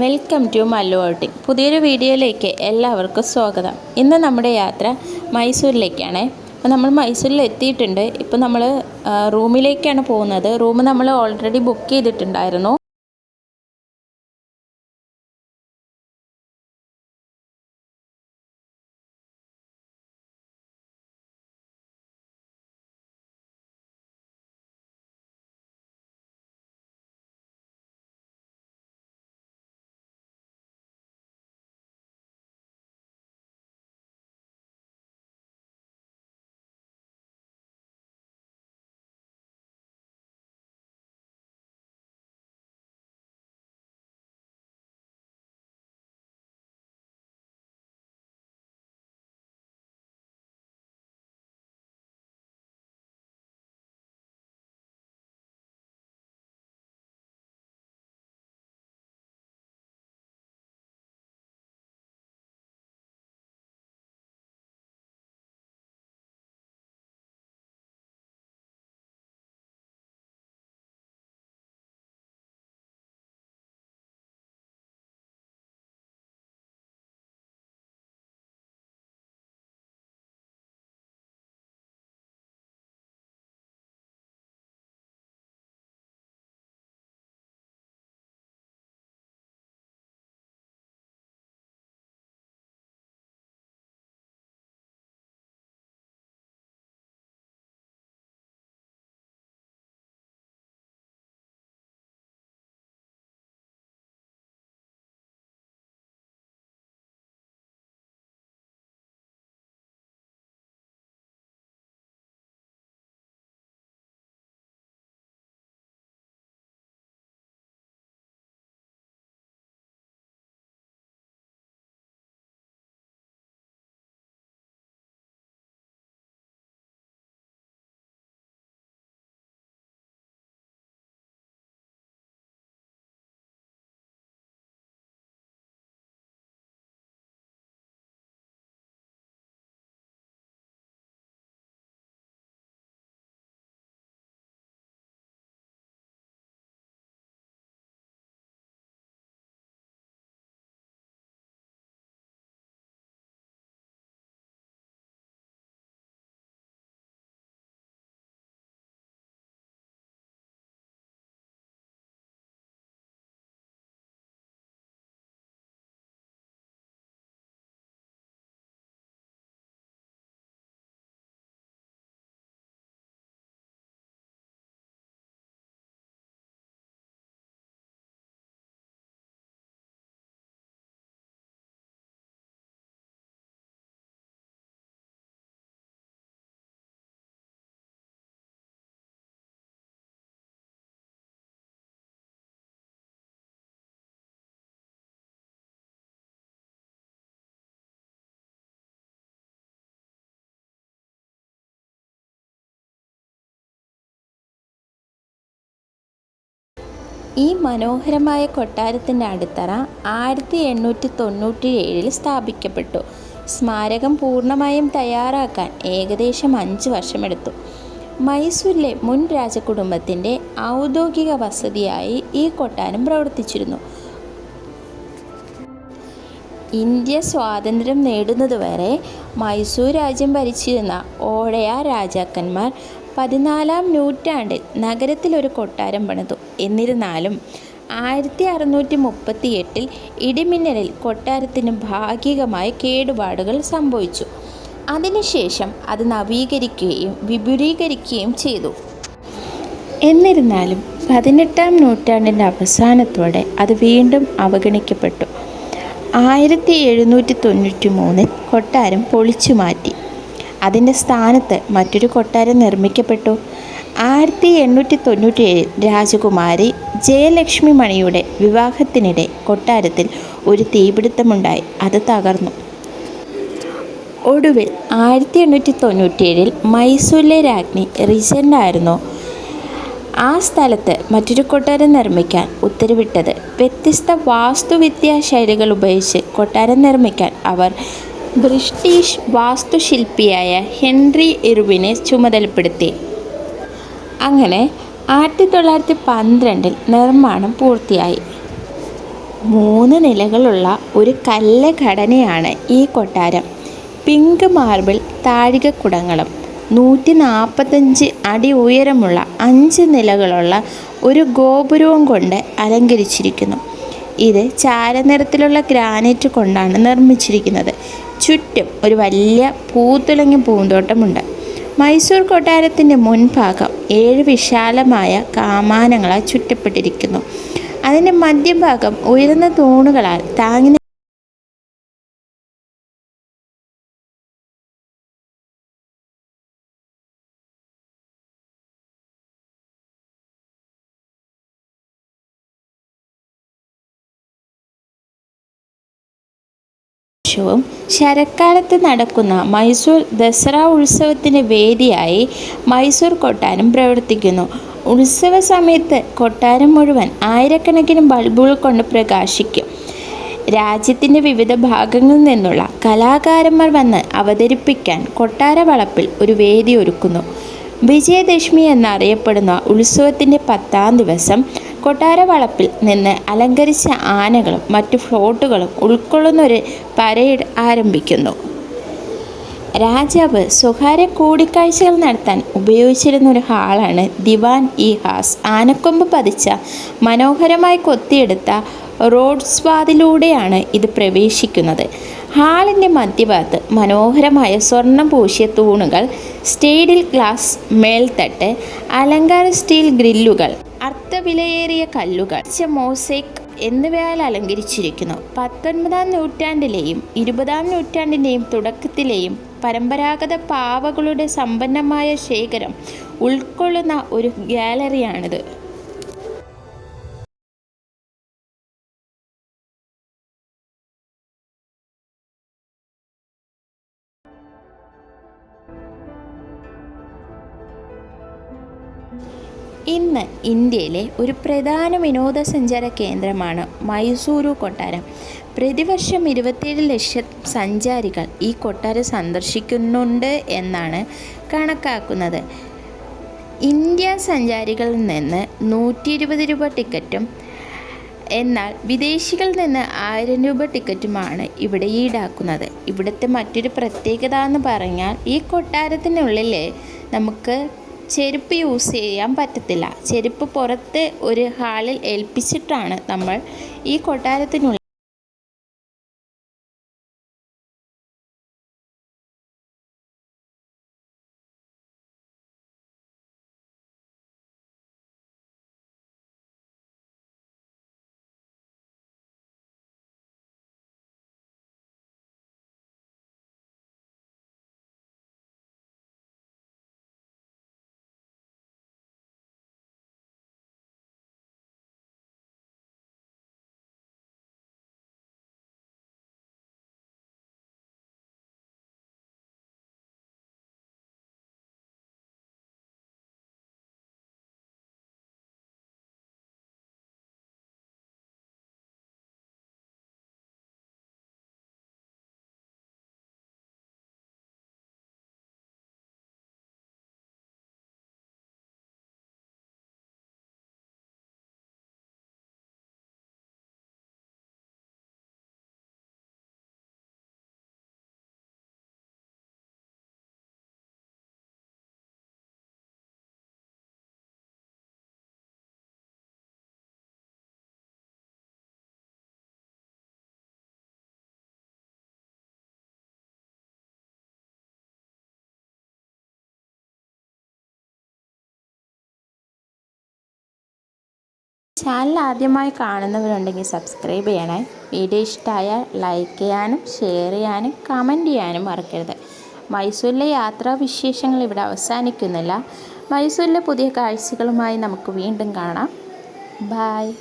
Welcome to Mallu outing. പുതിയൊരു വീഡിയോയിലേക്ക് എല്ലാവർക്കും സ്വാഗതം. ഇന്ന് നമ്മുടെ യാത്ര മൈസൂരിലേക്കാണ്. അപ്പോൾ നമ്മൾ മൈസൂരിൽ എത്തിയിട്ടുണ്ട്. ഇപ്പോൾ നമ്മൾ റൂമിലേക്കാണ് പോകുന്നത്. റൂം നമ്മൾ ഓൾറെഡി ബുക്ക് ചെയ്തിട്ടുണ്ടായിരുന്നു. ഈ മനോഹരമായ കൊട്ടാരത്തിന്റെ അടിത്തറ ആയിരത്തി എണ്ണൂറ്റി തൊണ്ണൂറ്റി ഏഴിൽ സ്ഥാപിക്കപ്പെട്ടു. സ്മാരകം പൂർണമായും തയ്യാറാക്കാൻ ഏകദേശം അഞ്ച് വർഷമെടുത്തു. മൈസൂരിലെ മുൻ രാജകുടുംബത്തിന്റെ ഔദ്യോഗിക വസതിയായി ഈ കൊട്ടാരം പ്രവർത്തിച്ചിരുന്നു. ഇന്ത്യ സ്വാതന്ത്ര്യം നേടുന്നതുവരെ മൈസൂർ രാജ്യം ഭരിച്ചിരുന്ന ഓഴയ രാജാക്കന്മാർ പതിനാലാം നൂറ്റാണ്ടിൽ നഗരത്തിൽ ഒരു കൊട്ടാരം പണിതു. എന്നിരുന്നാലും ആയിരത്തി അറുന്നൂറ്റി മുപ്പത്തി എട്ടിൽ ഇടിമിന്നലിൽ കൊട്ടാരത്തിന് ഭാഗികമായ കേടുപാടുകൾ സംഭവിച്ചു. അതിനുശേഷം അത് നവീകരിക്കുകയും വിപുലീകരിക്കുകയും ചെയ്തു. എന്നിരുന്നാലും പതിനെട്ടാം നൂറ്റാണ്ടിന്റെ അവസാനത്തോടെ അത് വീണ്ടും അവഗണിക്കപ്പെട്ടു. ആയിരത്തി എഴുന്നൂറ്റി തൊണ്ണൂറ്റി മൂന്നിൽ കൊട്ടാരം പൊളിച്ചു മാറ്റി അതിന്റെ സ്ഥാനത്ത് മറ്റൊരു കൊട്ടാരം നിർമ്മിക്കപ്പെട്ടു. ആയിരത്തി എണ്ണൂറ്റി തൊണ്ണൂറ്റി ഏഴിൽ രാജകുമാരി ജയലക്ഷ്മി മണിയുടെ വിവാഹത്തിനിടെ കൊട്ടാരത്തിൽ ഒരു തീപിടുത്തമുണ്ടായി. അത് തകർന്നു. ഒടുവിൽ ആയിരത്തി എണ്ണൂറ്റി തൊണ്ണൂറ്റിയേഴിൽ മൈസൂരിലെ രാജ്ഞി റിജന്റായിരുന്നു ആ സ്ഥലത്ത് മറ്റൊരു കൊട്ടാരം നിർമ്മിക്കാൻ ഉത്തരവിട്ടത്. വ്യത്യസ്ത വാസ്തുവിദ്യാ ശൈലികൾ ഉപയോഗിച്ച് കൊട്ടാരം നിർമ്മിക്കാൻ അവർ ബ്രിട്ടീഷ് വാസ്തുശില്പിയായ ഹെൻറി ഇർവിനെ ചുമതലപ്പെടുത്തി. അങ്ങനെ ആയിരത്തി തൊള്ളായിരത്തി പന്ത്രണ്ടിൽ നിർമ്മാണം പൂർത്തിയായി. മൂന്ന് നിലകളുള്ള ഒരു കല്ല് ഘടനയാണ് ഈ കൊട്ടാരം. പിങ്ക് മാർബിൾ താഴികക്കുടങ്ങളും നൂറ്റി നാൽപ്പത്തഞ്ച് അടി ഉയരമുള്ള അഞ്ച് നിലകളുള്ള ഒരു ഗോപുരവും കൊണ്ട് അലങ്കരിച്ചിരിക്കുന്നു. ഇത് ചാരനിറത്തിലുള്ള ഗ്രാനൈറ്റ് കൊണ്ടാണ് നിർമ്മിച്ചിരിക്കുന്നത്. ചുറ്റും ഒരു വലിയ പൂത്തുലങ്ങി പൂന്തോട്ടമുണ്ട്. മൈസൂർ കൊട്ടാരത്തിന്റെ മുൻഭാഗം ഏഴ് വിശാലമായ കാമാനങ്ങളാൽ ചുറ്റപ്പെട്ടിരിക്കുന്നു. അതിന്റെ മധ്യഭാഗം ഉയർന്ന തൂണുകളാൽ താങ്ങി വർഷവും ശരക്കാലത്ത് നടക്കുന്ന മൈസൂർ ദസറ ഉത്സവത്തിന്റെ വേദിയായി മൈസൂർ കൊട്ടാരം പ്രവർത്തിക്കുന്നു. ഉത്സവ സമയത്ത് കൊട്ടാരം മുഴുവൻ ആയിരക്കണക്കിന് ബൾബുകൾ കൊണ്ട് പ്രകാശിക്കും. രാജ്യത്തിന്റെ വിവിധ ഭാഗങ്ങളിൽ നിന്നുള്ള കലാകാരന്മാർ വന്ന് അവതരിപ്പിക്കാൻ കൊട്ടാര വളപ്പിൽ ഒരു വേദി ഒരുക്കുന്നു. വിജയദശമി എന്നറിയപ്പെടുന്ന ഉത്സവത്തിന്റെ പത്താം ദിവസം കൊട്ടാര വളപ്പിൽ നിന്ന് അലങ്കരിച്ച ആനകളും മറ്റു ഫ്ലോട്ടുകളും ഉൾക്കൊള്ളുന്ന ഒരു പരേഡ് ആരംഭിക്കുന്നു. രാജാവ് സ്വകാര്യ കൂടിക്കാഴ്ചകൾ നടത്താൻ ഉപയോഗിച്ചിരുന്ന ഒരു ഹാളാണ് ദിവാൻ ഇ ഹാസ്. ആനക്കൊമ്പ് പതിച്ച മനോഹരമായി കൊത്തിയെടുത്ത റോഡ് സ്വാദിലൂടെയാണ് ഇത് പ്രവേശിക്കുന്നത്. ഹാളിന്റെ മധ്യഭാഗത്ത് മനോഹരമായ സ്വർണം പൂശിയ തൂണുകൾ സ്റ്റേഡിൽ ഗ്ലാസ് മേൽത്തട്ട് അലങ്കാര സ്റ്റീൽ ഗ്രില്ലുകൾ അർത്ഥവിലയേറിയ കല്ലുകൾ മോസൈക്ക് എന്നിവയാൽ അലങ്കരിച്ചിരിക്കുന്നു. പത്തൊൻപതാം നൂറ്റാണ്ടിലെയും ഇരുപതാം നൂറ്റാണ്ടിന്റെയും തുടക്കത്തിലെയും പരമ്പരാഗത പാവകളുടെ സമ്പന്നമായ ശേഖരം ഉൾക്കൊള്ളുന്ന ഒരു ഗാലറിയാണിത്. ഇന്ന് ഇന്ത്യയിലെ ഒരു പ്രധാന വിനോദസഞ്ചാര കേന്ദ്രമാണ് മൈസൂരു കൊട്ടാരം. പ്രതിവർഷം ഇരുപത്തിയേഴ് ലക്ഷം സഞ്ചാരികൾ ഈ കൊട്ടാരം സന്ദർശിക്കുന്നുണ്ട് എന്നാണ് കണക്കാക്കുന്നത്. ഇന്ത്യ സഞ്ചാരികളിൽ നിന്ന് നൂറ്റി ഇരുപത് രൂപ ടിക്കറ്റും എന്നാൽ വിദേശികളിൽ നിന്ന് ആയിരം രൂപ ടിക്കറ്റുമാണ് ഇവിടെ ഈടാക്കുന്നത്. ഇവിടുത്തെ മറ്റൊരു പ്രത്യേകത എന്ന് പറഞ്ഞാൽ ഈ കൊട്ടാരത്തിനുള്ളിൽ നമുക്ക് ചെരുപ്പ് യൂസ് ചെയ്യാൻ പറ്റത്തില്ല. ചെരുപ്പ് പുറത്ത് ഒരു ഹാളിൽ ഏൽപ്പിച്ചിട്ടാണ് നമ്മൾ ഈ കൊട്ടാരത്തിനുള്ളിൽ ചാനൽ ആദ്യമായി കാണുന്നവരുണ്ടെങ്കിൽ സബ്സ്ക്രൈബ് ചെയ്യണേ. വീഡിയോ ഇഷ്ടമായാൽ ലൈക്ക് ചെയ്യാനും ഷെയർ ചെയ്യാനും കമന്റ് ചെയ്യാനും മറക്കരുത്. മൈസൂരിലെ യാത്രാ വിശേഷങ്ങൾ ഇവിടെ അവസാനിക്കുന്നില്ല. മൈസൂരിലെ പുതിയ കാഴ്ചകളുമായി നമുക്ക് വീണ്ടും കാണാം. ബായ്